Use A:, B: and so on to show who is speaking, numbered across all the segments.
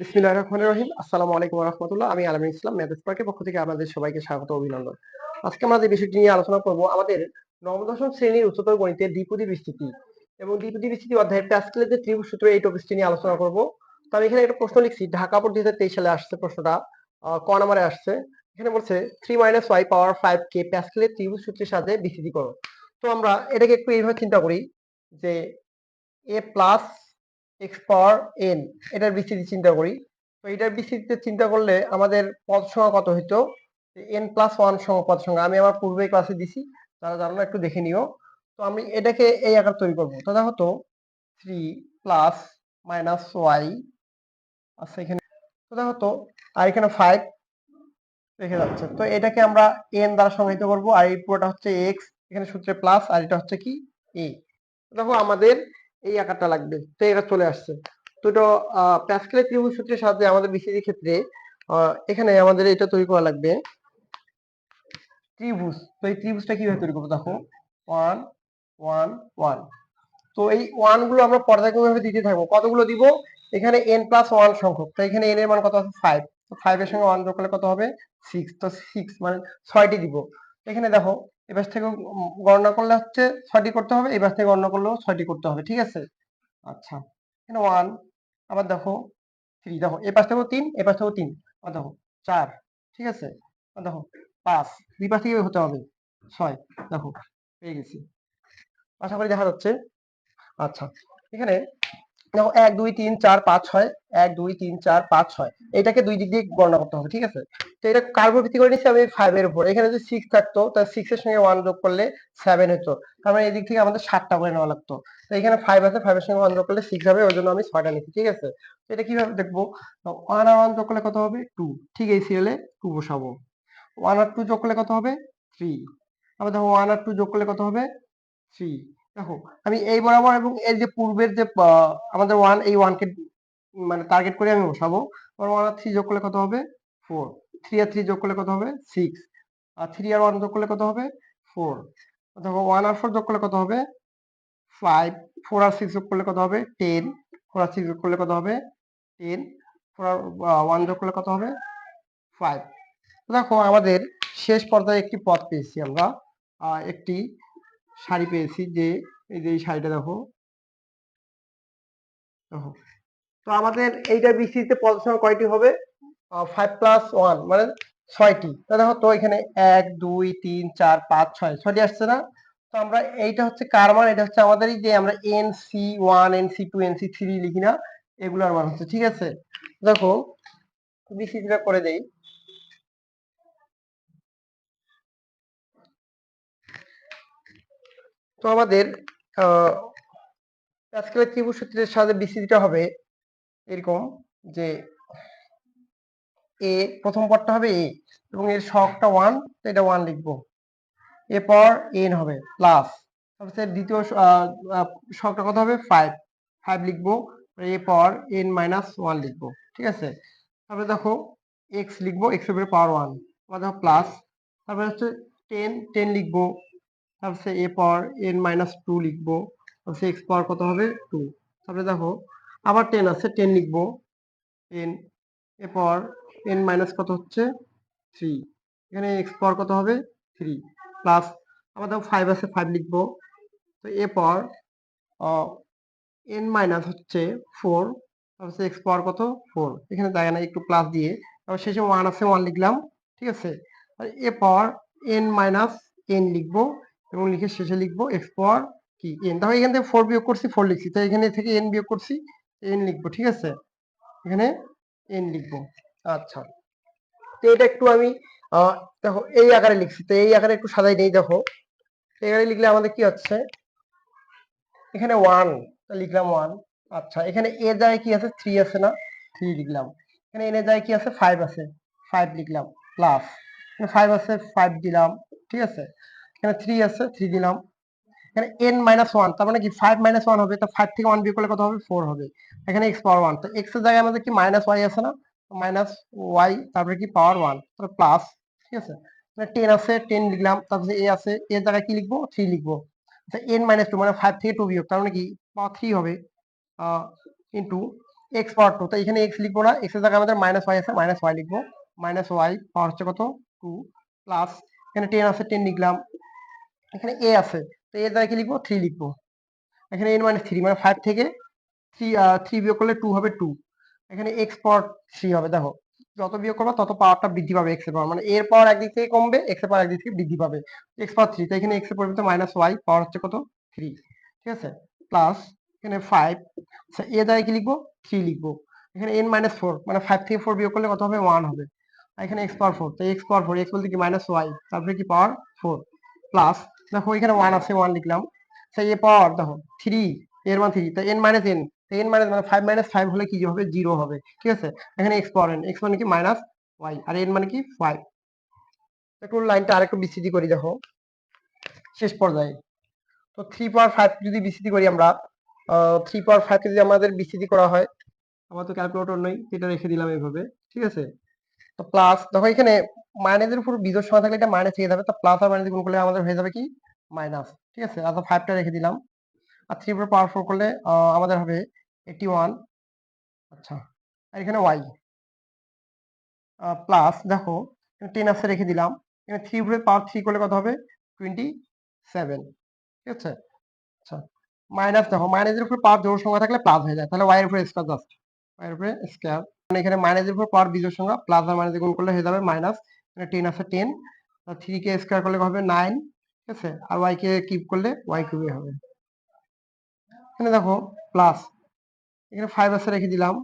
A: বিসমিল্লাহ রহিম। আসসালামু আলাইকুম আমি আলমিন ইসলাম পার্কের পক্ষ থেকে সবাইকে স্বাগত অভিনন্দন। আজকে আমরা যে বিষয়টি নিয়ে আলোচনা করব, আমাদের নবম দশম শ্রেণির উচ্চতর গণিতের দ্বিপদী বিস্তৃতি। এবং দ্বিপদী বিস্তৃতি অধ্যায়ের প্যাসকেলের যে ত্রিভুজ সূত্র এই টপিকটি নিয়ে আলোচনা করব। তো আমি এখানে একটা প্রশ্ন লিখছি, ঢাকা বোর্ড দুই হাজার তেইশ সালে আসছে প্রশ্নটা ক নাম্বারে আসছে? এখানে বলছে three minus Y power five কে প্যাসকেলের ত্রিভুজ সূত্রের সাথে বিস্তৃতি করো। তো আমরা এটাকে একটু এইভাবে চিন্তা করি যে A plus X power N এটার বিস্তৃতি চিন্তা করি। তো এটার বিস্তৃতিতে চিন্তা করলে আমাদের পদ সংখ্যা কত হইতো? এন প্লাস ওয়ান সম পদ সংখ্যা। আমি আমার পূর্বে ক্লাসে দিছি, তারা জানো একটু দেখে নিও। তো আমি এটাকে এই আকার তৈরি করব। তো দেখো তো থ্রি প্লাস মাইনাস ওয়াই আচ্ছা এখানে, তো দেখো তো, আর এখানে ফাইভ রেখে যাচ্ছে। তো এটাকে আমরা এন দ্বারা সংজ্ঞায়িত করব, আর এই পুরোটা হচ্ছে এক্স এখানে সূত্রে প্লাস আর এটা হচ্ছে কি? এ দেখো আমাদের এই আকারটা লাগবে। তো এটা চলে আসছে। তো এটা প্যাসকেলের ত্রিভুজ সূত্রের সাহায্যে আমাদের বিসিডির ক্ষেত্রে এখানে আমাদের এটা তৈরি করা লাগবে। ত্রিভুজ। তো এই ত্রিভুজটা কীভাবে তৈরি করব দেখো? ওয়ান ওয়ান ওয়ান তো এই ওয়ানগুলো আমরা পর্যায়ক্রমভাবে দিতে থাকব। কতগুলো দিব? এখানে এন প্লাস ওয়ান সংখ্যক। তো এখানে এন এর মান কত আছে? ফাইভ তো ফাইভ এর সঙ্গে ওয়ান যোগ করলে কত হবে? সিক্স তো সিক্স মানে ছয়টি দিব। এখানে দেখো এবার থেকে গণনা করলে হচ্ছে ছয়টি করতে হবে এবার থেকে গণনা করলেও ছয়টি করতে হবে, ঠিক আছে? আচ্ছা এখানে ওয়ান আবার দেখো থ্রি দেখো এ পাশ থেকেও তিন এ পাশ থেকেও তিন, আবার দেখো, চার, ঠিক আছে? দেখো, পাঁচ, দুই পাশ থেকে হতে হবে, ছয়, দেখো, পেয়ে গেছি। আশা করি দেখা যাচ্ছে। আচ্ছা এখানে দেখো এক, দুই, তিন, চার, পাঁচ, ছয়, এক, দুই, তিন, চার, পাঁচ, ছয়। এটাকে দুই দিক দিয়ে গণনা করতে হবে, ঠিক আছে? তো এটা কার উপর ভিত্তি করে নিচ্ছি আমি ফাইভ এর উপর। এখানে যদি সিক্স থাকতো তাহলে সিক্স এর সঙ্গে ওয়ান যোগ করলে সেভেন হতো। তার মানে এদিক থেকে আমাদের সাতটা করে নেওয়া লাগতো। তো এখানে ফাইভ আছে ফাইভ এর সঙ্গে ওয়ান যোগ করলে সিক্স হবে, ওই জন্য আমি ছয়টা নিচ্ছি ঠিক আছে? তো এটা কীভাবে দেখব? ওয়ান আর ওয়ান যোগ করলে কত হবে? টু ঠিক এই সিরিয়ালে টু বসাবো। ওয়ান আর টু যোগ করলে কত হবে? থ্রি আবার দেখো ওয়ান আর টু যোগ করলে কত হবে? থ্রি দেখো, আমি এই বরাবর এবং এর যে পূর্বের যে আমাদের ওয়ান এই ওয়ানকে মানে টার্গেট করে আমি বসাবো। ওয়ান আর থ্রি যোগ করলে কত হবে? ফোর থ্রি আর থ্রি যোগ করলে কত হবে? সিক্স আর থ্রি আর ওয়ান যোগ করলে কত হবে? ফোর দেখো ওয়ান আর ফোর যোগ করলে কত হবে? ফাইভ ফোর আর সিক্স যোগ করলে কত হবে? টেন ফোর আর সিক্স যোগ করলে কত হবে? টেন ফোর আর ওয়ান যোগ করলে কত হবে? ফাইভ দেখো, আমাদের শেষ পর্যায়ে একটি পথ পেয়েছি আমরা একটি শাড়ি পেয়েছি যে, এই যে শাড়িটা দেখো। দেখো। তো আমাদের এইটা বিসিতে সংখ্যা কয়টি হবে? ফাইভ প্লাস ওয়ান মানে ছয়টি। দেখো, তো এখানে এক, দুই, তিন, চার, পাঁচ, ছয়, ছয়টি আসছে না? তো আমরা এইটা হচ্ছে কার মান? এটা হচ্ছে আমাদের যে আমরা n C one n C two n C three লিখি না, এগুলোর মান হচ্ছে, ঠিক আছে? দেখো বিসিটা করে দেই। তো আমাদের, আহ প্যাসকেলের ত্রিভুজ সূত্রের সাথে বিস্তৃতিটা হবে এরকম যে এ প্রথম পদটা হবে এ এবং এর শখটা ওয়ান তো এটা ওয়ান লিখব। এরপর এন হবে প্লাস তারপরে দ্বিতীয় শখটা কত হবে? ফাইভ ফাইভ লিখব, এরপর এন মাইনাস ওয়ান লিখব, ঠিক আছে? তারপরে দেখো এক্স লিখব এক্সের পাওয়ার ওয়ান দেখো প্লাস তারপরে হচ্ছে টেন টেন লিখব তারপরে এরপর এন মাইনাস টু লিখব। তারপরে এক্স পাওয়ার কত হবে? টু তারপরে দেখো, আবার টেন আছে টেন লিখব। টেন এরপর এন মাইনাস কত হচ্ছে? থ্রি এখানে এক্স পাওয়ার কত হবে? থ্রি প্লাস আবার দেখো ফাইভ আছে ফাইভ লিখব। তো এরপর এন মাইনাস হচ্ছে ফোর তারপর এক্স পাওয়ার কত? ফোর এখানে জায়গা না একটু প্লাস দিয়ে। তারপর শেষে ওয়ান আছে ওয়ান লিখলাম। ঠিক আছে? আর এরপর এন মাইনাস এন লিখব। এবং লিখে শেষে লিখব এক্স পাওয়ার কি? এন তাহলে এখান থেকে ফোর বিয়োগ করছি ফোর লিখছি। তো এখানে থেকে এন বিয়োগ করছি এন লিখব, ঠিক আছে? এখানে এন লিখব। আচ্ছা। তো এটা একটু আমি দেখো, এই আকারে লিখছি। তো এই আকারে একটু সাজাই নেই, দেখো। এই আকারে লিখলে আমাদের কি হচ্ছে? এখানে ওয়ান লিখলাম ওয়ান আচ্ছা এখানে এ জায়গায় কি আছে? থ্রি আছে না? থ্রি লিখলাম। এখানে এন জায়গায় কি আছে? ফাইভ আছে। ফাইভ লিখলাম প্লাস ফাইভ আছে ফাইভ দিলাম, ঠিক আছে? এখানে থ্রি আছে থ্রি দিলাম। এখানে এন মাইনাস ওয়ান তার মানে কি ফাইভ মাইনাস ওয়ান হবে, তো ফাইভ থেকে ওয়ান বিয়োগ করলে কত হবে? ফোর হবে। এখানে এক্স পাওয়ার ওয়ান তো এক্সের জায়গায় আমাদের কি মাইনাস ওয়াই আছে না? মাইনাস ওয়াই তারপরে কি পাওয়ার ওয়ান তারপরে প্লাস ঠিক আছে? টেন আছে টেন লিখলাম, তারপরে এ আছে এর জায়গায় কি লিখব? থ্রি লিখব। আচ্ছা এন মাইনাস টু মানে ফাইভ থেকে টু বিয়োগ, তার মানে কি পাওয়ার থ্রি হবে ইন্টু এক্স পাওয়ার টু তো এখানে এক্স লিখব না এক্সের জায়গায় আমাদের মাইনাস ওয়াই আছে মাইনাস ওয়াই লিখব। মাইনাস ওয়াই পাওয়ার হচ্ছে কত? টু প্লাস এখানে টেন আছে টেন লিখলাম। এখানে এ আছে, তো এর জায়গায় কি লিখব? থ্রি লিখব। এখানে এন মাইনাস থ্রি মানে ফাইভ থেকে থ্রি থ্রি বিয়োগ করলে টু হবে টু এখানে এক্স পাওয়ার থ্রি হবে, দেখো। যত বিয়োগ করবে, তত পাওয়ারটা বৃদ্ধি পাবে এক্সের পাওয়ার মানে এর পাওয়ার একদিক থেকে কমবে এক্সের পাওয়ার একদিক থেকে বৃদ্ধি পাবে। এক্স পাওয়ার থ্রি তো এখানে এক্সের পরিবর্তে মাইনাস ওয়াই পাওয়ার হচ্ছে কত? থ্রি ঠিক আছে? প্লাস এখানে ফাইভ আচ্ছা এ জায়গায় কি লিখব? থ্রি লিখব। এখানে এন মাইনাস ফোর মানে ফাইভ থেকে ফোর বিয়োগ করলে কত হবে? ওয়ান হবে। এখানে এক্স পাওয়ার ফোর তো এক্স পাওয়ার ফোর এক্স বলতে কি? মাইনাস ওয়াই তারপরে কি? পাওয়ার ফোর প্লাস দেখো, এখানে ওয়ান আছে ওয়ান লিখলাম। সেই এ পাওয়ার দেখো থ্রি এর মান থ্রি তো n minus n n minus মানে ফাইভ মাইনাস ফাইভ হলে কি হবে? জিরো হবে, ঠিক আছে? এখানে এক্স পাওয়ার এন এক্স মানে কি? মাইনাস ওয়াই আর এন মানে কি? ফাইভ একটু লাইনটা আরেকটু বিস্তৃতি করি, দেখো। শেষ পর্যায়ে। তো থ্রি পাওয়ার ফাইভ যদি বিস্তৃতি করি আমরা থ্রি পাওয়ার ফাইভ যদি আমাদের বিস্তৃতি করা হয়, আমার তো ক্যালকুলেটর নেই এটা রেখে দিলাম এইভাবে, ঠিক আছে? তো প্লাস দেখো এখানে মাইনাসের উপর বিজোড় সংখ্যা থাকলে এটা মাইনাস থেকে যাবে। তো প্লাস আর মাইনাস গুণ করলে আমাদের হয়ে যাবে কি? মাইনাস ঠিক আছে? আচ্ছা ফাইভটা রেখে দিলাম। আর থ্রি উপর পাওয়ার ফোর করলে আমাদের হবে এইটি ওয়ান আচ্ছা আর এখানে ওয়াই প্লাস দেখো টেন আসে রেখে দিলাম। এখানে থ্রি উপরে পাওয়ার থ্রি করলে কত হবে? টোয়েন্টি সেভেন ঠিক আছে? আচ্ছা মাইনাস দেখো মাইনাসের উপর পাওয়ার জোড় সংখ্যা থাকলে প্লাস হয়ে যায়। তাহলে ওয়াই এর উপরে স্কোয়ার জাস্ট ওয়াই এর উপরে স্কোয়ার মানে এখানে মাইনাসের উপর পাওয়ার বিজোড় সংখ্যা প্লাস আর মাইনাস গুণ করলে হয়ে যাবে মাইনাস এখানে টেন আছে টেন থ্রি কে স্কোয়ার করলে হবে নাইন ঠিক আছে? আর ওয়াই কে কিপ করলে ওয়াই কিউবে হবে। এখানে দেখো প্লাস এখানে ফাইভ আছে রেখে দিলাম।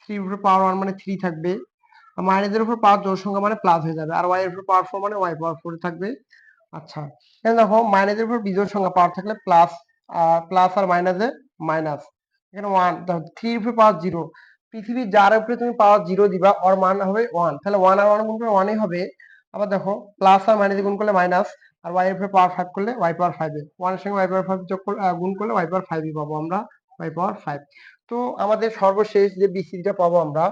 A: থ্রি উপরে পাওয়ার ওয়ান মানে থ্রি থাকবে। আর মাইনাসের উপর পাওয়ার জোড় সংখ্যা মানে প্লাস হয়ে যাবে। আর ওয়াই এর উপর পাওয়ার ফোর মানে ওয়াই পাওয়ার ফোর থাকবে। আচ্ছা এখানে দেখো মাইনাসের উপর বিজোড় সংখ্যা পাওয়ার থাকলে প্লাস আর প্লাস আর মাইনাসে মাইনাস এখানে ওয়ান থ্রি উপরে পাওয়ার জিরো পৃথিবীর যার উপরে তুমি পাওয়ার জিরো দিবা ওর মান হবে ওয়ান তাহলে ওয়ান আর ওয়ান গুণ করলে ওয়ানই হবে। আবার দেখো প্লাস আর মাইনাস গুণ করলে মাইনাস আর ওয়াই এর উপরে পাওয়ার ফাইভ করলে ওয়াই পাওয়ার ফাইভ ওয়ানের সঙ্গে ওয়াই পাওয়ার ফাইভ যোগ গুণ করলে ওয়াই পাওয়ার ফাইভই পাবো আমরা ওয়াই পাওয়ার ফাইভ তো আমাদের সর্বশেষ যে বিসিটা পাবো আমরা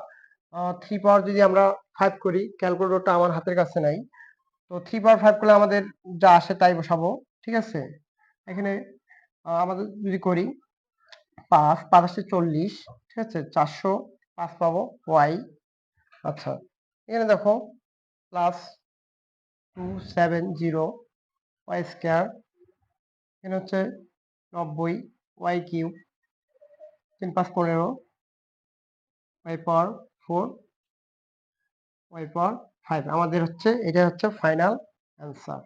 A: থ্রি পাওয়ার যদি আমরা ফাইভ করি ক্যালকুলেটরটা আমার হাতের কাছে নাই। তো থ্রি পাওয়ার ফাইভ করলে আমাদের যা আসে তাই বসাবো, ঠিক আছে? এখানে আমাদের যদি করি, পাঁচ পাঁচ চল্লিশ। ঠিক আছে? চারশো পাঁচ পাবো ওয়াই। আচ্ছা এখানে দেখো plus two seven zero y square এখানে হচ্ছে নব্বই ওয়াই কিউব তিন পাঁচ পনেরো y power four y power five আমাদের হচ্ছে, এটা হচ্ছে ফাইনাল অ্যান্সার